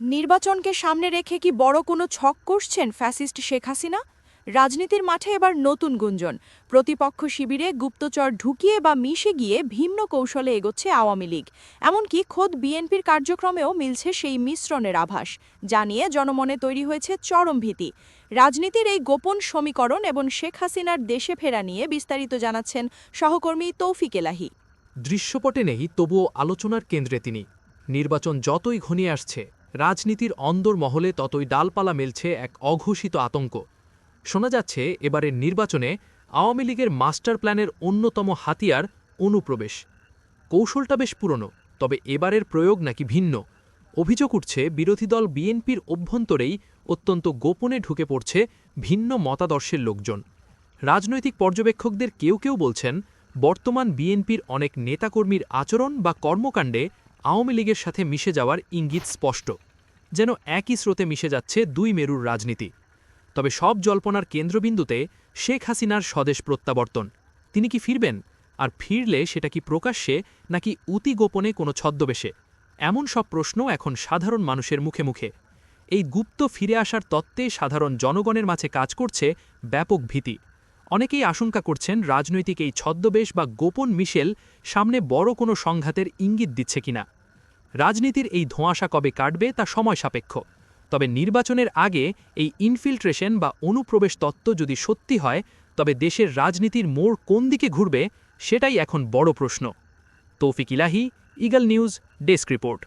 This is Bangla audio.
নির্বাচনকে সামনে রেখে কি বড় কোনো ছক কষছেন ফ্যাসিস্ট শেখ হাসিনা? রাজনীতির মাঠে এবার নতুন গুঞ্জন। প্রতিপক্ষ শিবিরে গুপ্তচর ঢুকিয়ে বা মিশে গিয়ে ভিন্ন কৌশলে এগোচ্ছে আওয়ামী লীগ। এমনকি খোদ বিএনপির কার্যক্রমেও মিলছে সেই মিশ্রণের আভাস জানিয়ে জনমনে তৈরি হয়েছে চরম ভীতি। রাজনীতির এই গোপন সমীকরণ এবং শেখ হাসিনার দেশে ফেরা নিয়ে বিস্তারিত জানাচ্ছেন সহকর্মী তৌফিক এলাহি। দৃশ্যপটে নেই, তবুও আলোচনার কেন্দ্রে তিনি। নির্বাচন যতই ঘনিয়ে আসছে রাজনীতির অন্দর মহলে ততই ডালপালা মেলছে এক অঘোষিত আতঙ্ক। শোনা যাচ্ছে, এবারের নির্বাচনে আওয়ামী লীগের মাস্টার প্ল্যানের অন্যতম হাতিয়ার অনুপ্রবেশ। কৌশলটা বেশ পুরনো, তবে এবারের প্রয়োগ নাকি ভিন্ন। অভিযোগ উঠছে, বিরোধী দল বিএনপির অভ্যন্তরেই অত্যন্ত গোপনে ঢুকে পড়ছে ভিন্ন মতাদর্শের লোকজন। রাজনৈতিক পর্যবেক্ষকদের কেউ কেউ বলছেন, বর্তমান বিএনপির অনেক নেতাকর্মীর আচরণ বা কর্মকাণ্ডে আওয়ামী লীগের সাথে মিশে যাওয়ার ইঙ্গিত স্পষ্ট, যেন একই স্রোতে মিশে যাচ্ছে দুই মেরুর রাজনীতি। তবে সব জল্পনার কেন্দ্রবিন্দুতে শেখ হাসিনার স্বদেশ প্রত্যাবর্তন। তিনি কি ফিরবেন? আর ফিরলে সেটা কি প্রকাশ্যে নাকি অতি গোপনে কোনো ছদ্মবেশে? এমন সব প্রশ্ন এখন সাধারণ মানুষের মুখে মুখে। এই গুপ্ত ফিরে আসার তত্ত্বে সাধারণ জনগণের মাঝে কাজ করছে ব্যাপক ভীতি। অনেকেই আশঙ্কা করছেন রাজনৈতিক এই ছদ্মবেশ বা গোপন মিশেল সামনে বড় কোনো সংঘাতের ইঙ্গিত দিচ্ছে কিনা। রাজনীতির এই ধোঁয়াশা কবে কাটবে তা সময় সাপেক্ষ। তবে নির্বাচনের আগে এই ইনফিল্ট্রেশন বা অনুপ্রবেশ তত্ত্ব যদি সত্যি হয়, তবে দেশের রাজনীতির মোড় কোন দিকে ঘুরবে, সেটাই এখন বড় প্রশ্ন। তৌফিক ইলাহি, ইগল নিউজ, ডেস্ক রিপোর্ট।